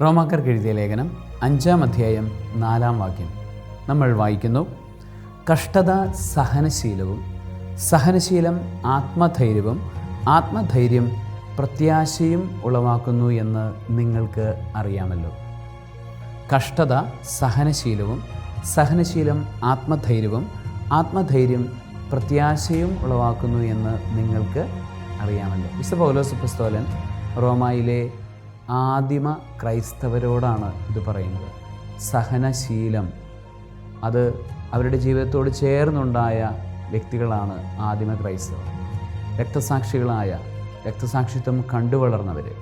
റോമാക്കർക്ക് എഴുതിയ ലേഖനം അഞ്ചാം അധ്യായം നാലാം വാക്യം. നമ്മൾ വായിക്കുന്നു കഷ്ടത സഹനശീലവും സഹനശീലം ആത്മധൈര്യവും ആത്മധൈര്യം പ്രത്യാശയും ഉളവാക്കുന്നു എന്ന് നിങ്ങൾക്ക് അറിയാമല്ലോ. കഷ്ടത സഹനശീലവും സഹനശീലം ആത്മധൈര്യവും ആത്മധൈര്യം പ്രത്യാശയും ഉളവാക്കുന്നു എന്ന് നിങ്ങൾക്ക് അറിയാമല്ലോ. വിശുദ്ധ പൗലോസ് പുസ്തോലൻ റോമായിലെ ആദിമ ക്രൈസ്തവരോടാണ് ഇത് പറയുന്നത്. സഹനശീലം. അത് അവരുടെ ജീവിതത്തോട് ചേർന്നുണ്ടായ വ്യക്തികളാണ് ആദിമ ക്രൈസ്തവർ. രക്തസാക്ഷികളായ രക്തസാക്ഷിത്വം കണ്ടുവളർന്നവർ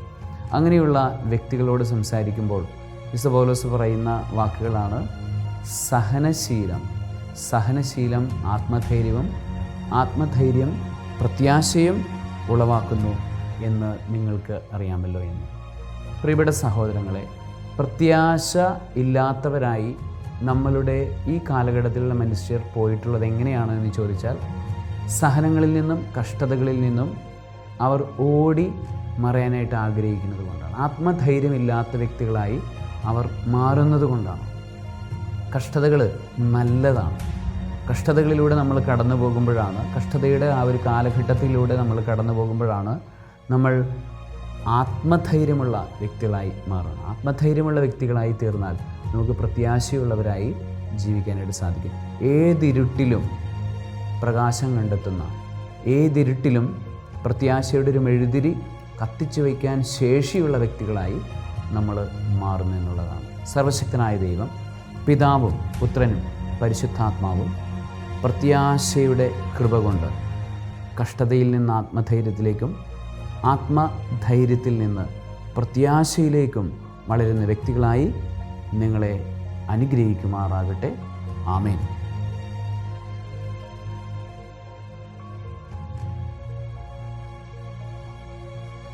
അങ്ങനെയുള്ള വ്യക്തികളോട് സംസാരിക്കുമ്പോൾ വിസബോലോസ് പറയുന്ന വാക്കുകളാണ് സഹനശീലം. സഹനശീലം ആത്മധൈര്യവും ആത്മധൈര്യം പ്രത്യാശയും ഉളവാക്കുന്നു എന്ന് നിങ്ങൾക്ക് അറിയാമല്ലോ എന്ന്. പ്രിയപ്പെട്ട സഹോദരങ്ങളെ പ്രത്യാശ ഇല്ലാത്തവരായി നമ്മളുടെ ഈ കാലഘട്ടത്തിലുള്ള മനുഷ്യർ പോയിട്ടുള്ളത് എങ്ങനെയാണ് എന്ന് ചോദിച്ചാൽ സഹനങ്ങളിൽ നിന്നും കഷ്ടതകളിൽ നിന്നും അവർ ഓടി മറയാനായിട്ട് ആഗ്രഹിക്കുന്നത് കൊണ്ടാണ്. ആത്മധൈര്യമില്ലാത്ത വ്യക്തികളായി അവർ മാറുന്നത് കൊണ്ടാണ്. കഷ്ടതകൾ നല്ലതാണ്. കഷ്ടതകളിലൂടെ നമ്മൾ കടന്നു പോകുമ്പോഴാണ് കഷ്ടതയുടെ ആ ഒരു കാലഘട്ടത്തിലൂടെ നമ്മൾ കടന്നു പോകുമ്പോഴാണ് നമ്മൾ ആത്മധൈര്യമുള്ള വ്യക്തികളായി മാറണം. ആത്മധൈര്യമുള്ള വ്യക്തികളായി തീർന്നാൽ നമുക്ക് പ്രത്യാശയുള്ളവരായി ജീവിക്കാനായിട്ട് സാധിക്കും. ഏതിരുട്ടിലും പ്രകാശം കണ്ടെത്തുന്ന ഏതിരുട്ടിലും പ്രത്യാശയുടെ ഒരു മെഴുതിരി കത്തിച്ചു വയ്ക്കാൻ ശേഷിയുള്ള വ്യക്തികളായി നമ്മൾ മാറുന്നു എന്നുള്ളതാണ്. സർവശക്തനായ ദൈവം പിതാവും പുത്രനും പരിശുദ്ധാത്മാവും പ്രത്യാശയുടെ കൃപ കൊണ്ട് കഷ്ടതയിൽ നിന്ന് ആത്മധൈര്യത്തിലേക്കും ആത്മധൈര്യത്തിൽ നിന്ന് പ്രത്യാശയിലേക്കും വളരുന്ന വ്യക്തികളായി നിങ്ങളെ അനുഗ്രഹിക്കുമാറാകട്ടെ. ആമേൻ.